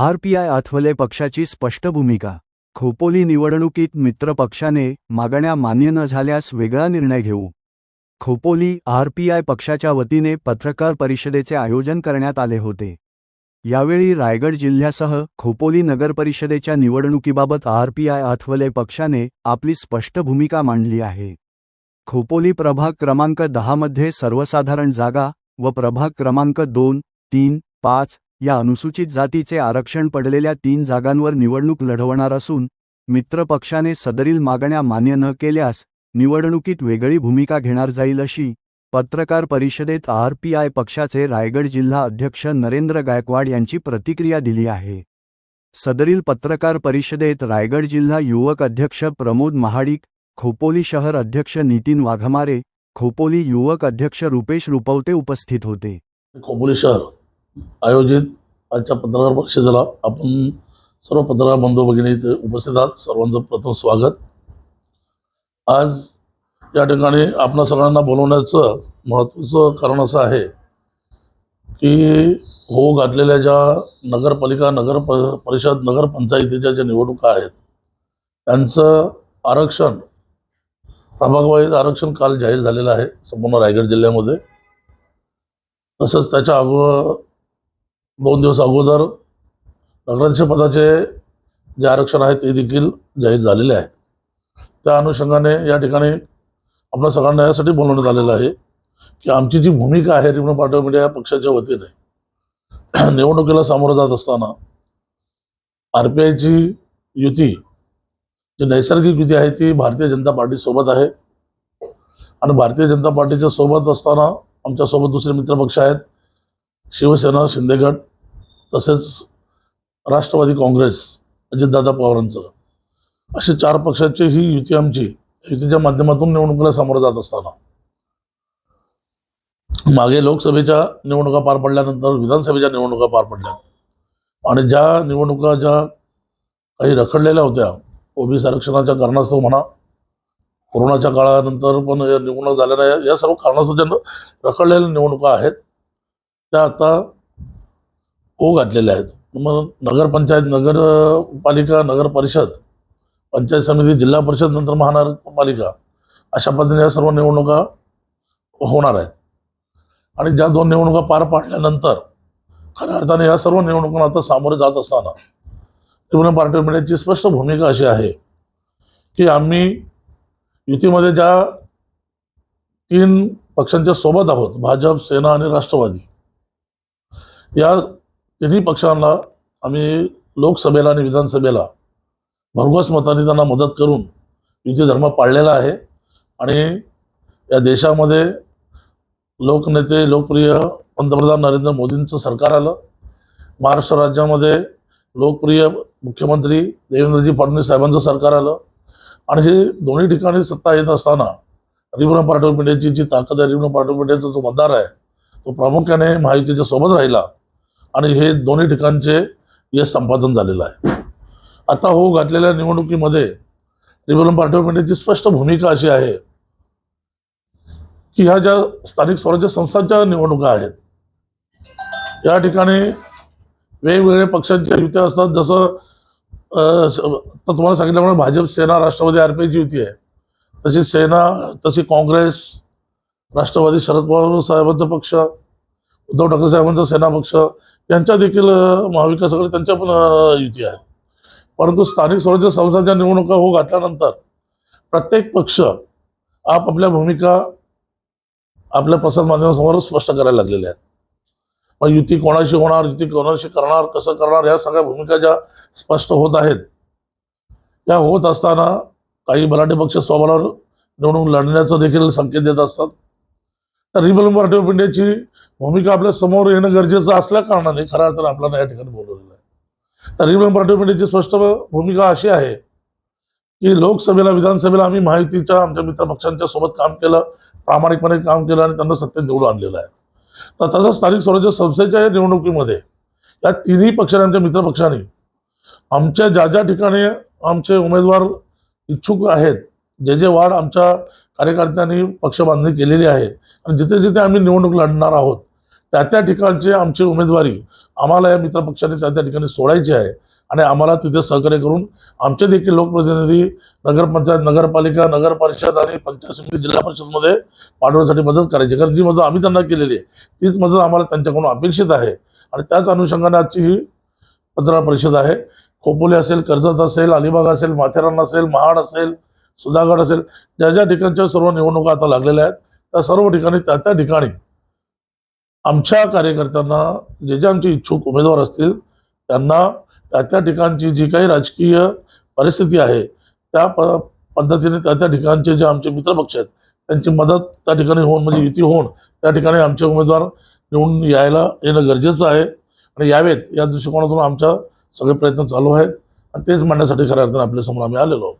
RPI आथवले पक्षाची स्पष्ट भूमिका. खोपोली निवडणुकीत मित्र पक्षाने मागण्या मान्य न झाल्यास वेगळा निर्णय घेऊ. खोपोली आरपीआय पक्षाच्या वतीने पत्रकार परिषदेचे आयोजन करण्यात आले होते. यावेळी रायगड जिल्ह्यासह खोपोली नगरपरिषदेच्या निवडणुकीबाबत आरपीआय आथवले पक्षाने आपली स्पष्ट भूमिका मांडली आहे. खोपोली प्रभाग क्रमांक दहामध्ये सर्वसाधारण जागा व प्रभाग क्रमांक दोन तीन पाच या अनुसूचित जातीचे आरक्षण पडलेल्या तीन जागांवर निवडणूक लढवणार असून मित्र पक्षाने सदरील मागण्या मान्य न केल्यास निवडणुकीत वेगळी भूमिका घेणार जाईल अशी पत्रकार परिषदेत आर पी आय पक्षाचे रायगड जिल्हा अध्यक्ष नरेंद्र गायकवाड यांची प्रतिक्रिया दिली आहे. सदरील पत्रकार परिषदेत रायगड जिल्हा युवक अध्यक्ष प्रमोद महाडिक खोपोली शहर अध्यक्ष नितीन वाघमारे खोपोली युवक अध्यक्ष रुपेश रुपवते उपस्थित होते. खोपोली शहर. आयोजित आजच्या पत्रकार परिषदेला आपण सर्व पत्रकार बंधू भगिनी इथे उपस्थित आहात. सर्वांचं प्रथम स्वागत. आज या ठिकाणी आपणा सगळ्यांना बोलवण्याचं महत्त्वाचं कारण असं आहे की हो घातलेल्या ज्या नगरपालिका नगर प- परिषद नगरपंचायतीच्या ज्या निवडणुका आहेत त्यांचं आरक्षण प्रभागवाईज आरक्षण काल जाहीर झालेलं आहे संपूर्ण रायगड जिल्ह्यामध्ये. तसंच त्याच्या अगो दोन दिवस अगोदर नगराध्यक्ष पदाचे जे आरक्षण आहे ते देखील जाहीर झालेले आहे त्या अनुषंगाने या ठिकाणी आपल्या सगळ्यांना यासाठी बोलवण्यात आलेलं आहे की आमची जी भूमिका आहे रिमो पार्टी ऑफ इंडिया या पक्षाच्या वतीने निवडणुकीला सामोरं जात असताना आर पी आयची युती जी नैसर्गिक युती आहे ती भारतीय जनता पार्टीसोबत आहे. आणि भारतीय जनता पार्टीच्या सोबत असताना आमच्यासोबत दुसरे मित्रपक्ष आहेत शिवसेना शिंदेगड तसेच राष्ट्रवादी काँग्रेस अजितदादा पवारांचं. असे चार पक्षाची ही युती आमची युतीच्या माध्यमातून निवडणुकीला सामोरं जात असताना. मागे लोकसभेच्या निवडणुका पार पडल्यानंतर विधानसभेच्या निवडणुका पार पडल्या. आणि ज्या निवडणुका ज्या काही रखडलेल्या होत्या ओबीसी आरक्षणाच्या कारणास्तव म्हणा कोरोनाच्या काळानंतर पण या निवडणूक झाल्या नाही या सर्व कारणास्तव ज्या रखडलेल्या निवडणुका आहेत त्या आता ओ घातलेले आहेत. मग नगरपंचायत नगरपालिका नगर परिषद पंचायत समिती जिल्हा परिषद नंतर महानगरपालिका अशा पद्धतीने या सर्व निवडणुका होणार आहेत. आणि ज्या दोन निवडणुका पार पाडल्यानंतर खऱ्या अर्थाने या सर्व निवडणुकांना आता सामोरे जात असताना रिपब्लिकन पार्टी ऑफ इंडियाची स्पष्ट भूमिका अशी आहे की आम्ही युतीमध्ये ज्या तीन पक्षांच्या सोबत आहोत भाजप सेना आणि राष्ट्रवादी या तिन्ही पक्षांना आम्ही लोकसभेला आणि विधानसभेला भरघोस मताने त्यांना मदत करून युती धर्म पाळलेला आहे. आणि या देशामध्ये लोकनेते लोकप्रिय पंतप्रधान नरेंद्र मोदींचं सरकार आलं. महाराष्ट्र राज्यामध्ये लोकप्रिय मुख्यमंत्री देवेंद्रजी फडणवीस साहेबांचं सरकार आलं. आणि हे दोन्ही ठिकाणी सत्ता येत असताना रिपब्लिकन पार्टी ऑफ इंडियाची जी ताकद आहे रिपब्लिकन पार्टी ऑफ इंडियाचा जो मतदार आहे तो प्रामुख्याने महायुतीच्या सोबत राहिला. आणि हे दोन्ही ठिकाणचे यश संपादन झालेलं आहे. आता हो घातलेल्या निवडणुकीमध्ये रिपब्लिकन पार्टी ऑफ इंडियाची स्पष्ट भूमिका अशी आहे की ह्या ज्या स्थानिक स्वराज्य संस्थांच्या निवडणुका आहेत या ठिकाणी वेगवेगळ्या पक्षांच्या युत्या असतात. जसं तर तुम्हाला सांगितल्याप्रमाणे भाजप सेना राष्ट्रवादी आर पी युती आहे. तशी सेना तशी काँग्रेस राष्ट्रवादी शरद पवार साहेबांचा पक्ष उद्धव ठाकरे साहेबांचा सेना पक्ष यांच्या देखील महाविकास आघाडी त्यांच्या पण युती आहेत. परंतु स्थानिक स्वराज्य संस्थांच्या निवडणुका हो घातल्यानंतर प्रत्येक पक्ष आपापल्या भूमिका आपल्या प्रसारमाध्यमासमोर स्पष्ट करायला लागलेल्या आहेत. मग युती कोणाशी होणार युती कोणाशी करणार कसं करणार ह्या सगळ्या भूमिका ज्या स्पष्ट होत आहेत त्या होत असताना काही मराठी पक्ष स्वबळावर निवडून लढण्याचं देखील संकेत देत असतात. रिबल रिपब्लिकन पार्टी ऑफ इंडियाची भूमिका आपल्यासमोर येणं गरजेचं असल्या कारणाने खरा तर आपल्याला या ठिकाणी बोलवलेलं आहे. तर रिबल पार्टी ऑफ इंडियाची स्पष्ट भूमिका अशी आहे की लोकसभेला विधानसभेला आम्ही माहितीच्या आमच्या मित्र पक्षांच्या सोबत काम केलं प्रामाणिकपणे काम केलं आणि त्यांना सत्तेत निवडून आणलेलं आहे. तर तसंच स्थानिक स्वराज्य संस्थेच्या या निवडणुकीमध्ये या तिन्ही पक्षाने आमच्या मित्रपक्षांनी आमच्या ज्या ज्या ठिकाणी आमचे उमेदवार इच्छुक आहेत जे जे वाढ आमच्या कार्यकर्त्यांनी पक्ष बांधणी केलेली आहे. आणि जिथे जिथे आम्ही निवडणूक लढणार आहोत त्या त्या ठिकाणची आमची उमेदवारी आम्हाला या मित्रपक्षाने त्या त्या ठिकाणी सोडायची आहे. आणि आम्हाला तिथे सहकार्य करून आमचे देखील लोकप्रतिनिधी नगरपंचायत नगरपालिका नगर परिषद आणि पंचायत समिती जिल्हा परिषदमध्ये पाठवण्यासाठी मदत करायची कारण जी मदत आम्ही त्यांना केलेली आहे तीच मदत आम्हाला त्यांच्याकडून अपेक्षित आहे. आणि त्याच अनुषंगाने आजची ही पत्रकार परिषद आहे. खोपोली असेल कर्जत असेल अलिबाग असेल माथेरान असेल महाड असेल सुधागड असेल ज्या ज्या ठिकाणच्या सर्व निवडणुका आता लागलेल्या आहेत त्या सर्व ठिकाणी त्या त्या ठिकाणी आमच्या कार्यकर्त्यांना जे जे आमचे इच्छुक उमेदवार असतील त्यांना त्या त्या ठिकाणची जी काही राजकीय परिस्थिती आहे त्या प पद्धतीने त्या त्या ठिकाणचे जे आमचे मित्रपक्ष आहेत त्यांची मदत त्या ठिकाणी होऊन म्हणजे युती होऊन त्या ठिकाणी आमचे उमेदवार निवडून यायला येणं गरजेचं आहे. आणि यावेत या दृष्टिकोनातून आमच्या सगळे प्रयत्न चालू आहेत. आणि तेच मांडण्यासाठी खऱ्या अर्थाने आपल्यासमोर आम्ही आलेलो आहोत.